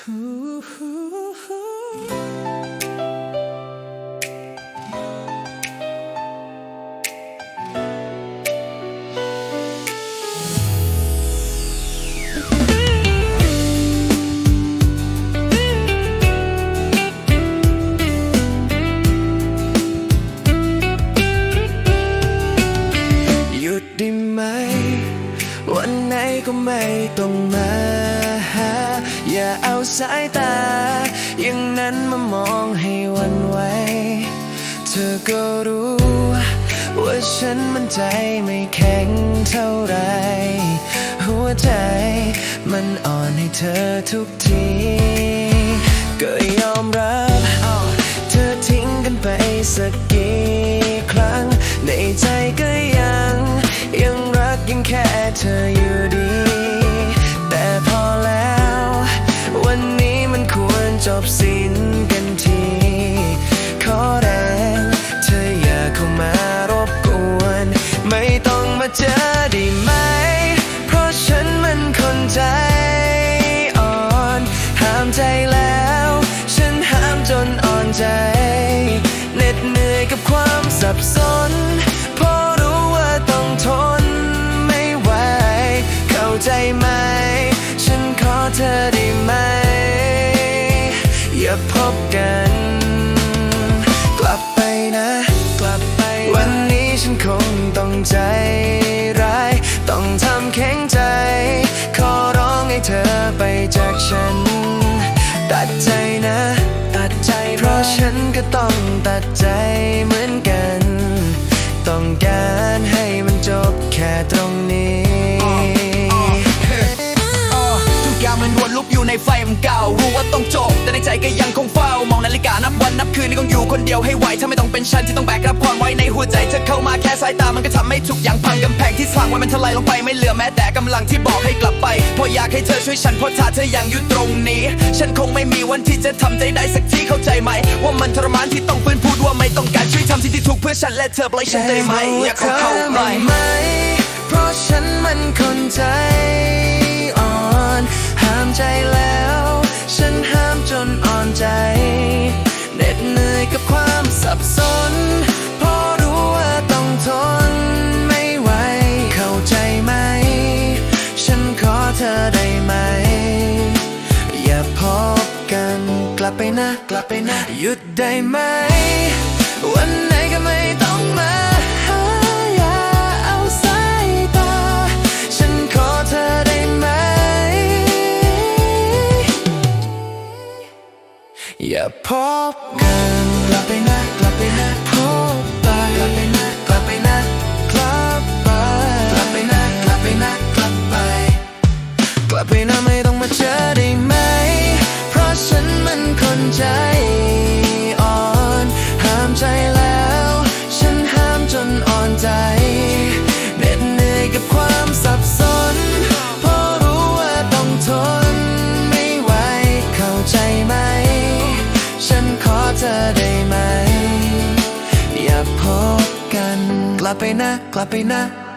หยุดได้ไหม วันไหนก็ไม่ต้องมาหา อย่าเอาสายตา อย่างนั้นมามองให้วันไหว เธอก็รู้ ว่าฉันมันใจไม่แข็งเท่าไร หัวใจมันอ่อนให้เธอทุกที ก็ยอมรับ เธอทิ้งกันไปสักกี่ครั้ง ในใจก็ยัง ยังรักยังแค่เธออยู่ดี สิ้นกันที ขอแรงเธออย่าเข้ามารบกวน ไม่ต้องมาเจอได้ไหม เพราะฉันมันคนใจอ่อน ห้ามใจแล้ว ฉันห้ามจนอ่อนใจ เหน็ดเหนื่อยกับความสับสน วันนี้ฉันคงต้องใจร้าย ต้องทำแข็งใจ ขอร้องให้เธอไปจากฉัน ตัดใจนะ ตัดใจ เพราะฉันก็ต้องตัดใจเหมือน ดียวให้ไหวถ้าไม่ต้องเป็นฉันที่ต้องแบกรับความไว้ในหัวใจเธอเข้ามาแค่สายตามันก็ทำให้ทุกอย่างพังกำแพงที่สร้างไว้มันทลายลงไปไม่เหลือแม้แต่กำลังที่บอกให้กลับไปเพราะอยากให้เธอช่วยฉันเพราะถ้าเธอยังอยู่ตรงนี้ ฉันคงไม่มีวันที่จะทำใจได้สักทีเข้าใจไหม ว่ามันทรมานที่ต้องฟื้นพูดว่าไม่ต้องการช่วยทำสิ่งที่ถูกเพื่อฉันและเธอปล่อยฉันได้ไหมอยากเข้าไปไหมเพราะฉันมันคนใจ บไปนะ กลับไปนะ หยุดได้ไหม วันไหนก็ไม่ต้องมาหาอย่าเอาสายตา ฉันขอเธอได้ไหม อย่าพบกัน กลับไปนะกลับไปนะ ไหมอ